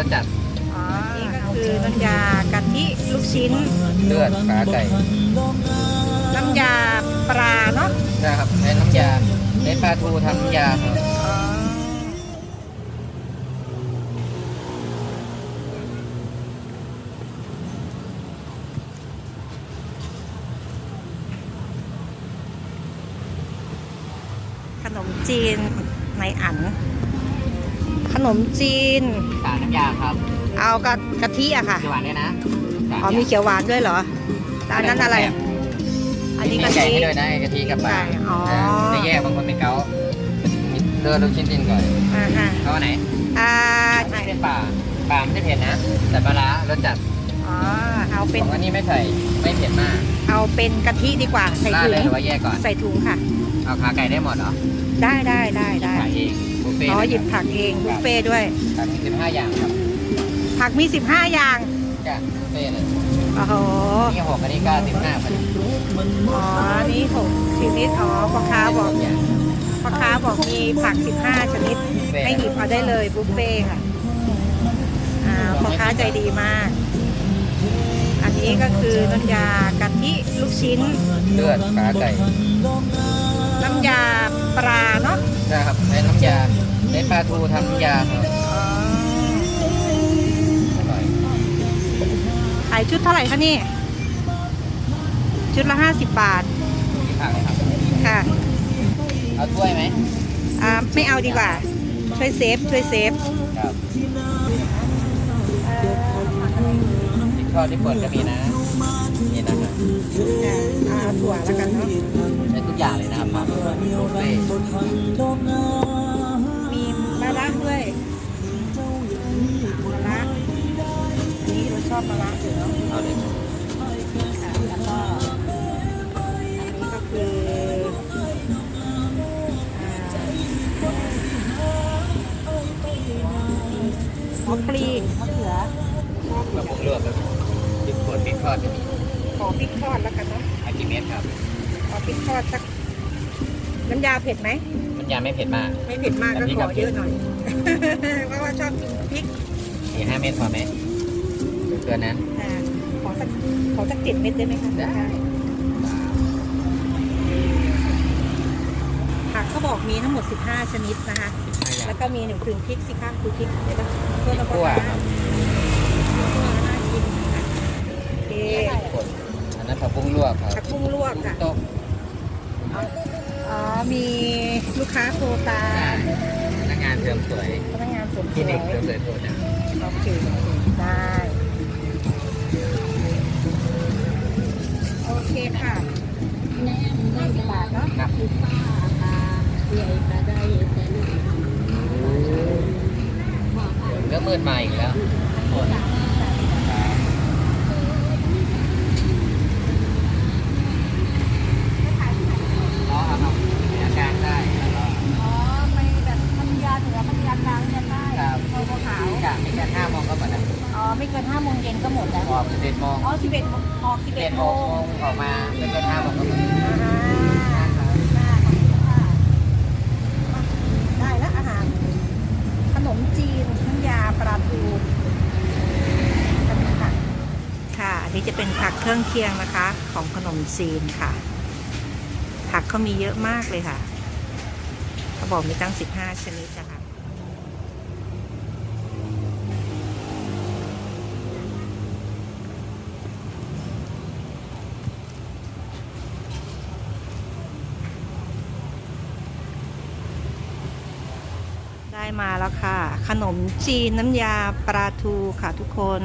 สจัดอ๋อนี่ก็คือน้ำยากะทิลูกชิ้น เลือดขาไก่น้ำยาปลาเนาะนะครับใช้น้ำยาใช้ปลาทูทำน้ำยาครับอ๋อขนมจีนในอัน ขนมจีน สารน้ำยาครับเอากะกะทิอะค่ะ เขียวหวานด้วยนะสาอ๋อ มีเขียวหวานด้วยเหรอแล้วอันนั้นอะไร อันนี้มีกะไก่ทิ ให้ด้วยนะกะทิกับปลาไก่อ๋อในแยกบางคนเป็นเกาต์มีเลือดลูกชิ้นดินก่อนอ่าฮะเขาอันไหนอ่าไม่เป็นป่าป่าไม่ได้เผ็ดนะ แต่ปลาร้ารสจัดอ๋อ เอาขเป็นองอันนี้ไม่ใส่ไม่เผ็ดมากเอาเป็นกะทิดีกว่า ใส่ราดถุเลยง หรือว่าแยกก่อน ใส่ถุงค่ะ เอาขาไก่ได้หมดเหรอได้ได้ได้ได้ขายเองบุ ฟเฟ่ต์อ๋อนะหยิบครับผักเองบุฟเฟ่ต์ด้วย ผักมีสิบห้าอย่างครับผักมี 15 อย่างจ้ะบุฟเฟ่ต์เลยโอ้โหนี่หกอันนี้ก็สิบห้าพันอ๋อนี่หกชนิดอ๋อพ่อค้าบอกอย่างพ่อค้าบอกมีผัก 15 ชนิดบุฟเฟ่ต์ให้หยิบเอาได้เลยบุฟเฟ่ต์ค่ะอ่าพ่อค้าใจดีมาก อันนี้ก็คือน้ำยากะทิลูกชิ้น เลือดขาไก่ น้ำยาปลาเนาะนะครับใช้น้ำยาใช้ปลาทูทำน้ำยาครับอ๋ออร่อยขายชุดเท่าไหร่คะนี่ ชุดละ50บาท มีผักเลยครับค่ะเอาถ้วยไหมอ่าไม่เอาดีกว่า ช่วยเซฟ ช่วยเซฟครับที่ทอดที่ป่นก็มีนะ นี่นะครับอ่าถั่วแล้วกันเนาะใช้ทุกอย่างเลยนะครับมาบุฟเฟ่ต์มีมะระด้วยมะระอันนี้เราชอบมะระอยู่เนาะเอาเลยค่ะแล้วก็อันนี้ก็คืออ่ามะปรีมะเขือแบบพวกลวกแล้วพริกป่นพริกทอดก็มี ขอพริกทอดแล้วกันเนาะอากิเมตรครับ ขอพริกทอดสักน้ำยาเผ็ดไหม มันยาไม่เผ็ดมาก ไม่เผ็ดมากก็แต่พริกขกัอบเยอะหน่อย เพราะว่าชอบกินพริกสี่ห้าเม็ดพอไหมหรือเกินนั้น อ่าขอสักขอสักเจ็ดเม็ดได้ไหมคะได้ ผักเขาบอกมีทั้งหมด 15 ชนิดนะคะห้าอย่างแล้วก็มีหนึ่งถึงพริกสิคะคือพริกเดี๋ยวนะเพื่อพริเรากขั่วครับคั่วน่ากินค่ะโอเคป่ นอันนั้นผักบุ้งลวกครับผักบุ้งลวกค่ะต้มอ๋อ มีลูกค้าโทรตามพนักงานเสริมสวยพนักงานเสริมคสลิวนิยกเสริมสวยโทรนะโอเคได้โอเคค่ะ50บาทเนาะครับเดี๋ยวเริ่มมืดมาอีกแล้วอ๋อครับมีอาการได้แล้วก็ อ๋อไปแบบพัทยาเหนือพัทยากลางเนี่ยได้ ครับ โพขาว อยากมีแค่ห้าโมงก็หมดแล้ว อ๋อ ไม่เกิน5โมงเย็นก็หมดแล้ว ออกสิบเอ็ดโมง อ๋อ11 เด็ดโมงออกมาไม่เกินห้าโมงก็หมาได้ขอบคุณค่ะได้แล้วอาหาร ขนมจีนน้ำยาปลาทูค่ะค่ะ อันนี้จะเป็นผักเครื่องเคียงนะคะ ของขนมจีนค่ะ ผักเขามีเยอะมากเลยค่ะเขาบอกมีตั้ง 15 ชนิดนะคะ มาแล้วค่ะ ขนมจีนน้ำยาปลาทูค่ะทุกคน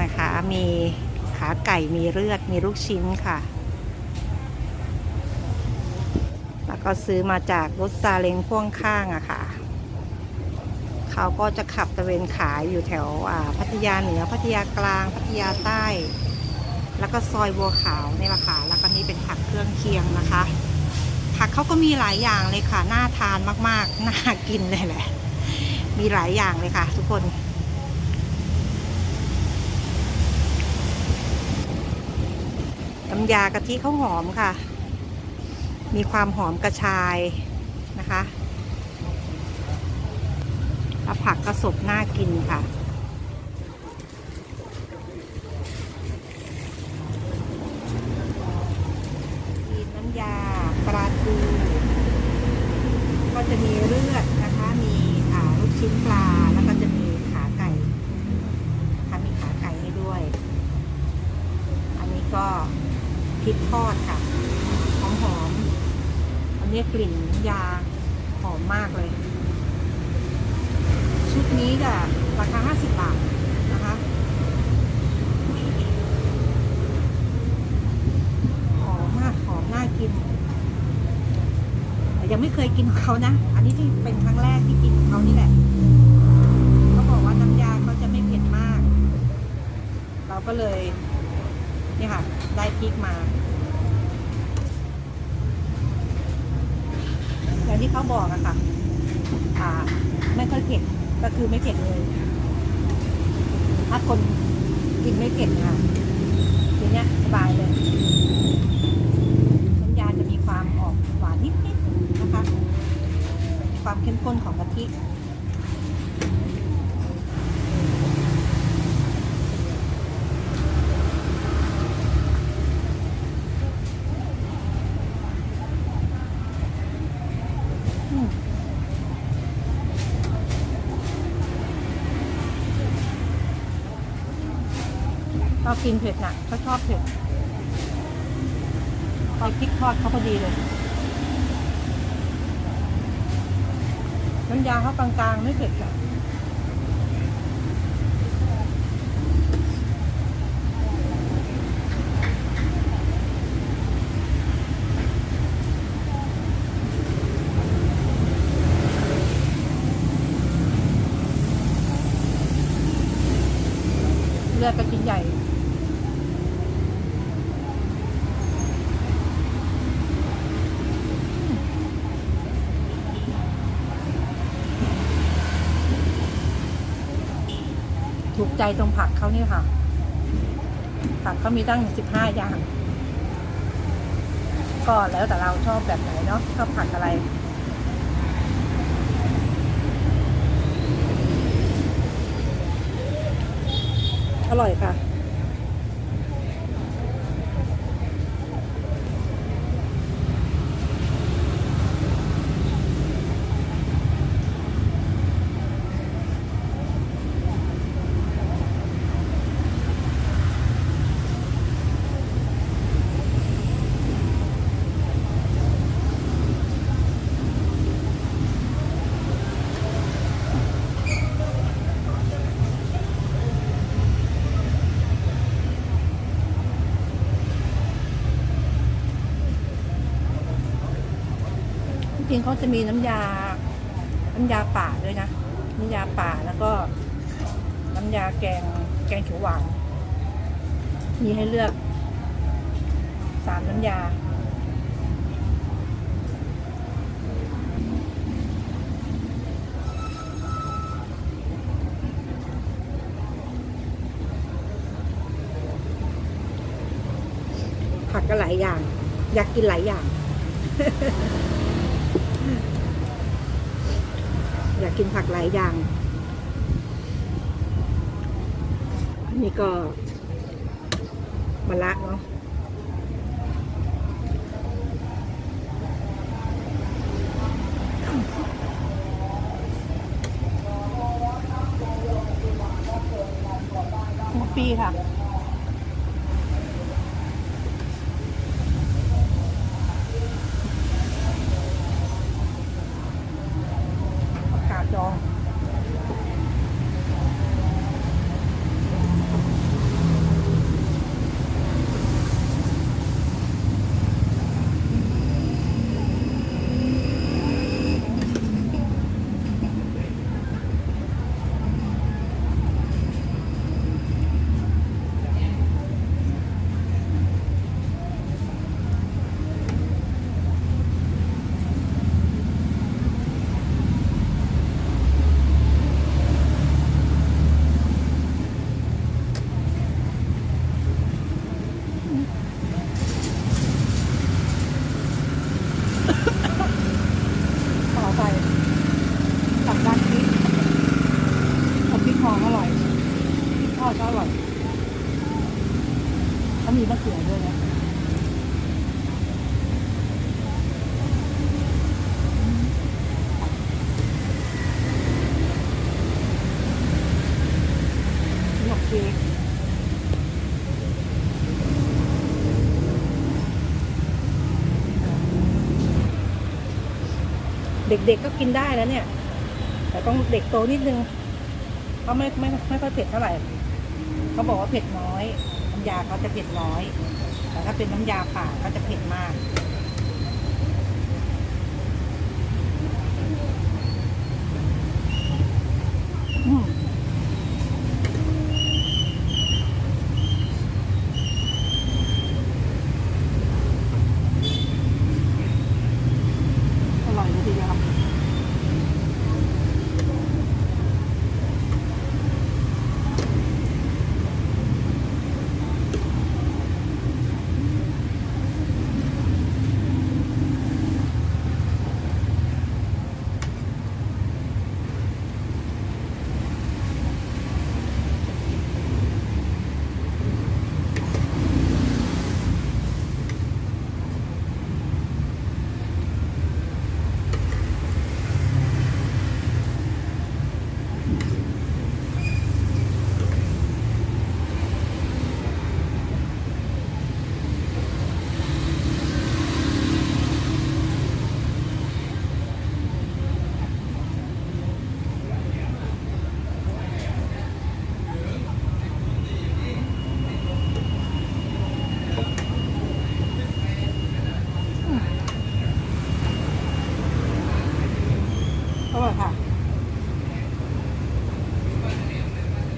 นะคะมีขาไก่มีเลือดมีลูกชิ้นค่ะ แล้วก็ซื้อมาจากรถซาเล้งพ่วงข้างอะค่ะ เขาก็จะขับตะเวนขายอยู่แถวอ่าพัทยาเหนือพัทยากลางพัทยาใต้ แล้วก็ซอยบัวขาวนี่แหละค่ะแล้วก็นี่เป็นผักเครื่องเคียงนะคะ ผักเขาก็มีหลายอย่างเลยค่ะ น่าทานมากๆ น่ากินเลยแหละ มีหลายอย่างเลยค่ะ ทุกคนน้ำยากะทิเขาหอมค่ะ มีความหอมกระชายนะคะแล้วผักกระสบน่ากินค่ะ มีน้ำยาปลาทูก็ จะมีเลือดนะคะ มีลูกชิ้นปลา แล้วก็จะมีขาไก่นะคะมีขาไก่ให้ด้วย อันนี้ก็พริกทอดค่ะ หอมหอมอันนี้กลิ่นยาหอมมากเลย ชุดนี้จะราคา50 บาทนะคะหอมมากหอมน่ากิน ยังไม่เคยกินของเขานะ อันนี้ที่เป็นครั้งแรกที่กินของเขานี่แหละเขาบอกว่าน้ำยาเขาจะไม่เผ็ดมาก เราก็เลยนี่ค่ะ ได้พริกมาอย่างที่เขาบอกอะค่ะอ่าไม่ค่อยเผ็ดก็คือไม่เผ็ดเลย ถ้าคนกินไม่เผ็ดค่ะทีเนี้ยสบายเลย น้ำยาจะมีความออกหวานนิดๆนะคะ ความเข้มข้นของกะทิชอบกินเผ็ดน่ะเขาชอบเผ็ดพอพริกทอดเขาพอดีเลย น้ำยาเขากลางๆไม่เผ็ดค่ะเลือดกระชิ้นใหญ่ ถูก ใจตรงผักเขานี่ค่ะ ผักเขามีตั้งสิบห้าอย่าง ก็แล้วแต่เราชอบแบบไหนเนาะชอบผักอะไรอร่อยค่ะ เขาจะมีน้ำยา น้ำยาป่าด้วยนะ น้ำยาป่าแล้วก็ น้ำยาแกงแกงเขียวหวาน มีให้เลือกสามน้ำยา ผักก็หลายอย่าง อยากกินหลายอย่าง อยากกินผักหลายอย่าง อันนี้ก็มะละเนาะปีค่ะ ผักกาดดอง อ มีมะเขือด้วยนะหยกเค้ก เด็กๆก็กินได้แล้วเนี่ย แต่ต้องเด็กโตนิดนึงเขาไม่ไม่ไม่ค่อยเผ็ดเท่าไหร่เขาบอกว่าเผ็ดน้อยน้ำยาเขาจะเผ็ดน้อยแต่ถ้าเป็นน้ำยาป่าก็จะเผ็ดมาก